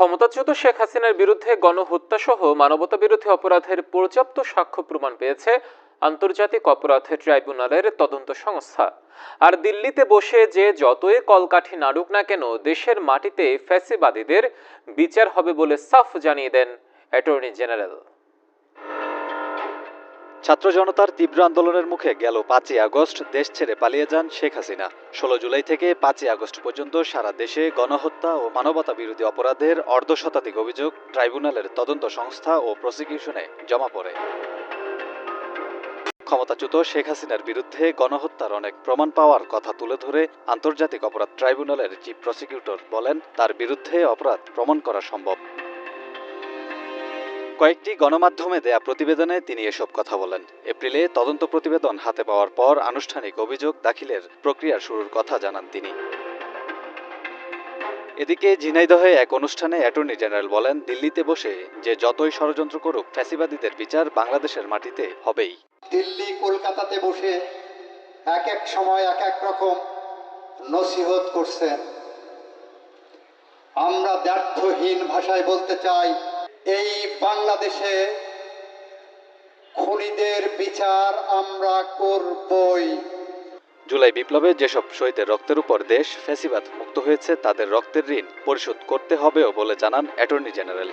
ক্ষমতাচ্যুত শেখ হাসিনার বিরুদ্ধে গণহত্যা সহ মানবতা বিরোধী অপরাধের পর্যাপ্ত সাক্ষ্য প্রমাণ পেয়েছে আন্তর্জাতিক অপরাধের ট্রাইব্যুনালের তদন্ত সংস্থা। আর দিল্লিতে বসে যে যতই কলকাঠি নাড়ুক না কেন, দেশের মাটিতে ফ্যাসিবাদীদের বিচার হবে বলে সাফ জানিয়ে দেন অ্যাটর্নি জেনারেল। ছাত্র জনতার তীব্র আন্দোলনের মুখে গেল পাঁচই আগস্ট, দেশ ছেড়ে পালিয়ে যান শেখ হাসিনা। ষোলো জুলাই থেকে পাঁচই আগস্ট পর্যন্ত সারা দেশে গণহত্যা ও মানবতা বিরোধী অপরাধের অর্ধশতাধিক অভিযোগ ট্রাইব্যুনালের তদন্ত সংস্থা ও প্রসিকিউশনে জমা পড়ে। ক্ষমতাচ্যুত শেখ হাসিনার বিরুদ্ধে গণহত্যার অনেক প্রমাণ পাওয়ার কথা তুলে ধরে আন্তর্জাতিক অপরাধ ট্রাইব্যুনালের চিফ প্রসিকিউটর বলেন, তার বিরুদ্ধে অপরাধ প্রমাণ করা সম্ভব। কয়েকটি গণমাধ্যমে দেয়া প্রতিবেদনে তিনি এসব কথা বলেন। এপ্রিলে তদন্ত প্রতিবেদন হাতে পাওয়ার পর আনুষ্ঠানিক অভিযোগ দাখিলের প্রক্রিয়া শুরুর কথা জানান তিনি। এদিকে ঝিনাইদহে এক অনুষ্ঠানে অ্যাটর্নি জেনারেল বলেন, দিল্লিতে বসে যে যতই ষড়যন্ত্র করুক, ফ্যাসিবাদীদের বিচার বাংলাদেশের মাটিতে হবেই। দিল্লি কলকাতাতে বসে এক এক সময় এক এক রকম নসিহত করছেন। আমরা ব্যর্থহীন ভাষায় বলতে চাই এই বাংলাদেশে খুনিদের বিচার আমরা করবই। জুলাই বিপ্লবে যেসব শহীদের রক্তের উপর দেশ ফ্যাসিবাদ মুক্ত হয়েছে, তাদের রক্তের ঋণ পরিশোধ করতে হবেও বলে জানান অ্যাটর্নি জেনারেল।